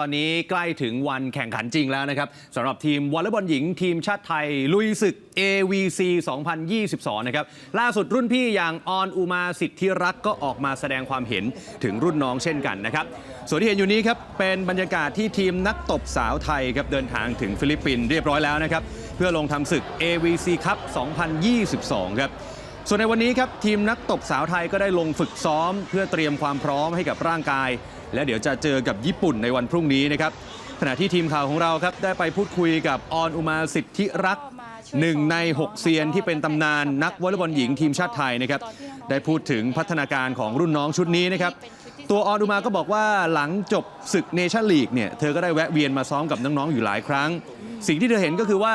ตอนนี้ใกล้ถึงวันแข่งขันจริงแล้วนะครับสำหรับทีมวอลเลย์บอลหญิงทีมชาติไทย ลุยศึก AVC 2022 นะครับ ล่าสุดรุ่นพี่อย่างออนอุมาสิทธิรักษ์ก็ออกมาแสดงความเห็นถึงรุ่นน้องเช่นกันนะครับ ส่วนที่เห็นอยู่นี้ครับ เป็นบรรยากาศที่ทีมนักตบสาวไทยครับเดินทางถึงฟิลิปปินส์เรียบร้อยแล้วนะครับ เพื่อลงทำศึก AVC ครับ 2022 ครับ ส่วนในวันนี้ครับทีมนักตบสาวไทยก็ได้ลงฝึกซ้อม เพื่อเตรียมความพร้อมให้กับร่างกาย และเดี๋ยวจะเจอกับญี่ปุ่นในวันพรุ่งนี้นะครับขณะที่ทีมข่าวของเราครับได้ไปพูดคุยกับออนอุมาสิทธิรักษ์หนึ่งใน 6 เซียนที่เป็นตำนานนักวอลเลย์บอลหญิงทีมชาติไทยนะครับได้พูดถึงพัฒนาการของรุ่นน้องชุดนี้นะครับตัวออนอุมาก็บอกว่าหลังจบศึกเนชั่นลีกเนี่ยเธอก็ได้แวะเวียนมาซ้อมกับน้องๆอยู่หลายครั้ง สิ่งที่เธอเห็นก็คือว่า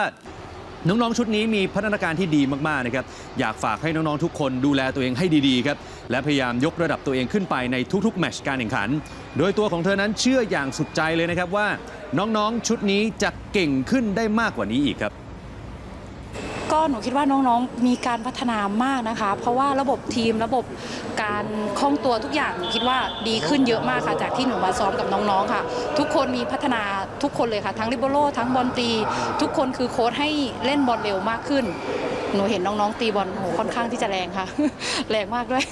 น้อง ๆ ชุดนี้มีพัฒนาการที่ดีมาก ๆ นะครับ อยากฝากให้น้อง ๆ ทุกคนดูแลตัวเองให้ดี ๆ ครับ และพยายามยกระดับตัวเองขึ้นไปในทุก ๆ แมตช์การแข่งขัน โดยตัวของเธอนั้นเชื่ออย่างสุดใจเลยนะครับว่า น้อง ๆ ชุดนี้จะเก่งขึ้นได้มากกว่านี้อีกครับ ก็หนูคิดว่าน้องๆมีการพัฒนามากนะคะ เพราะว่าระบบทีมระบบการคล่องตัวทุกอย่างหนูคิดว่าดีขึ้นเยอะมากค่ะ จากที่หนูมาซ้อมกับน้องๆค่ะ ทุกคนมีพัฒนาทุกคนเลยค่ะ ทั้งริโบโลทั้งบอลตี ทุกคนคือโค้ชให้เล่นบอลเร็วมากขึ้น หนูเห็นน้องๆตีบอลโหค่อนข้างที่จะแรงค่ะ แรงมากด้วย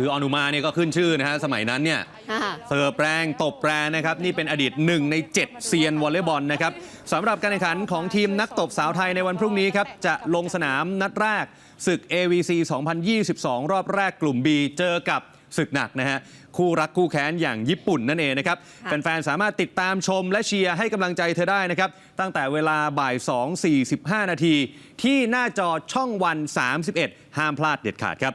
คือออนุมาเนี่ยก็ขึ้นชื่อนะฮะสมัยนั้นเนี่ยเสิร์ฟแรงตบแรงนะครับนี่เป็นอดีตหนึ่งใน7เซียนวอลเลย์บอลนะครับสำหรับการแข่งขันของทีมนักตบสาวไทยในวันพรุ่งนี้ครับจะลงสนามนัดแรกศึก AVC 2022 รอบแรกกลุ่ม B เจอกับศึกหนักนะฮะคู่รักคู่แค้นอย่างญี่ปุ่นนั่นเองนะครับค่ะแฟนๆสามารถติดตามชมและเชียร์ให้กำลังใจเธอได้นะครับ ตั้งแต่เวลาบ่าย 2.45 นาที ที่หน้าจอช่องวัน 31 ห้ามพลาดเด็ดขาดครับ